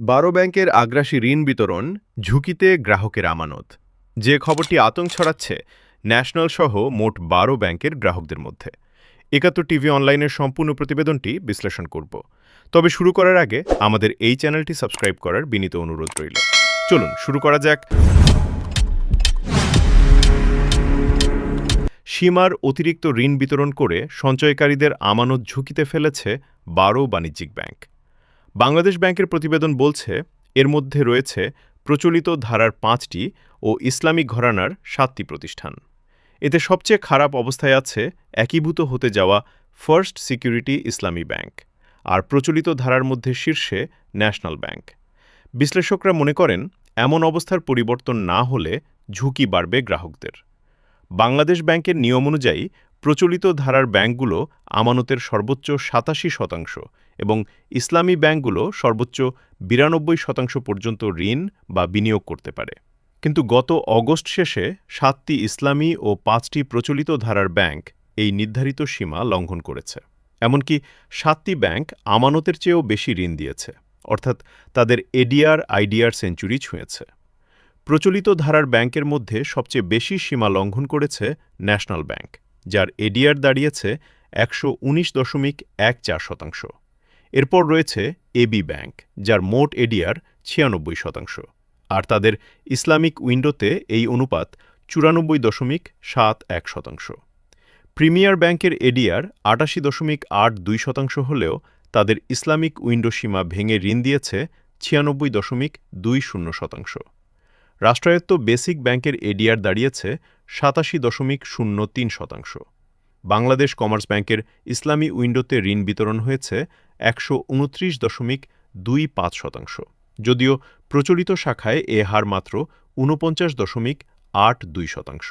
বারো ব্যাংকের আগ্রাসী ঋণ বিতরণ, ঝুঁকিতে গ্রাহকের আমানত। যে খবরটি আতঙ্ক ছড়াচ্ছে, ন্যাশনাল সহ মোট বারো ব্যাংকের গ্রাহকদের মধ্যে। একাত্তর টিভি অনলাইনের সম্পূর্ণ প্রতিবেদনটি বিশ্লেষণ করব। তবে শুরু করার আগে আমাদের এই চ্যানেলটি সাবস্ক্রাইব করার বিনীত অনুরোধ রইল। চলুন, শুরু করা যাক। সীমার অতিরিক্ত ঋণ বিতরণ করে সঞ্চয়কারীদের আমানত ঝুঁকিতে ফেলেছে বারো বাণিজ্যিক ব্যাংক। বাংলাদেশ ব্যাংকের প্রতিবেদন বলছে, এর মধ্যে রয়েছে প্রচলিত ধারার পাঁচটি ও ইসলামিক ঘরানার সাতটি প্রতিষ্ঠান। এতে সবচেয়ে খারাপ অবস্থায় আছে একীভূত হতে যাওয়া ফার্স্ট সিকিউরিটি ইসলামী ব্যাংক আর প্রচলিত ধারার মধ্যে শীর্ষে ন্যাশনাল ব্যাংক। বিশ্লেষকরা মনে করেন, এমন অবস্থার পরিবর্তন না হলে ঝুঁকি বাড়বে গ্রাহকদের। বাংলাদেশ ব্যাংকের নিয়ম অনুযায়ী প্রচলিত ধারার ব্যাংকগুলো আমানতের সর্বোচ্চ সাতাশি শতাংশ এবং ইসলামী ব্যাংকগুলো সর্বোচ্চ বিরানব্বই শতাংশ পর্যন্ত ঋণ বা বিনিয়োগ করতে পারে। কিন্তু গত অগস্ট শেষে সাতটি ইসলামী ও পাঁচটি প্রচলিত ধারার ব্যাংক এই নির্ধারিত সীমা লঙ্ঘন করেছে। এমনকি সাতটি ব্যাংক আমানতের চেয়েও বেশি ঋণ দিয়েছে, অর্থাৎ তাদের এডিআর, আইডিআর সেঞ্চুরি ছুঁয়েছে। প্রচলিত ধারার ব্যাংকের মধ্যে সবচেয়ে বেশি সীমা লঙ্ঘন করেছে ন্যাশনাল ব্যাংক। যার এডিআর দাঁড়িয়েছে একশো উনিশ দশমিক এক চার শতাংশ। এরপর রয়েছে এবি ব্যাংক, যার মোট এডিআর ছিয়ানব্বই শতাংশ। আর তাদের ইসলামিক উইন্ডোতে এই অনুপাত চুরানব্বই দশমিক সাত এক শতাংশ। প্রিমিয়ার ব্যাংকের এডিআর আটাশি দশমিক আট দুই শতাংশ হলেও তাদের ইসলামিক উইন্ডো সীমা ভেঙে ঋণ দিয়েছে ছিয়ানব্বই দশমিক দুই শূন্য শতাংশ। রাষ্ট্রায়ত্ত বেসিক ব্যাংকের এডিআর দাঁড়িয়েছে সাতাশি দশমিক শূন্য তিন শতাংশ। বাংলাদেশ কমার্স ব্যাংকের ইসলামী উইন্ডোতে ঋণ বিতরণ হয়েছে একশো উনত্রিশ দশমিক দুই পাঁচ শতাংশ। যদিও প্রচলিত শাখায় এ হার মাত্র ঊনপঞ্চাশ দশমিক আট দুই শতাংশ।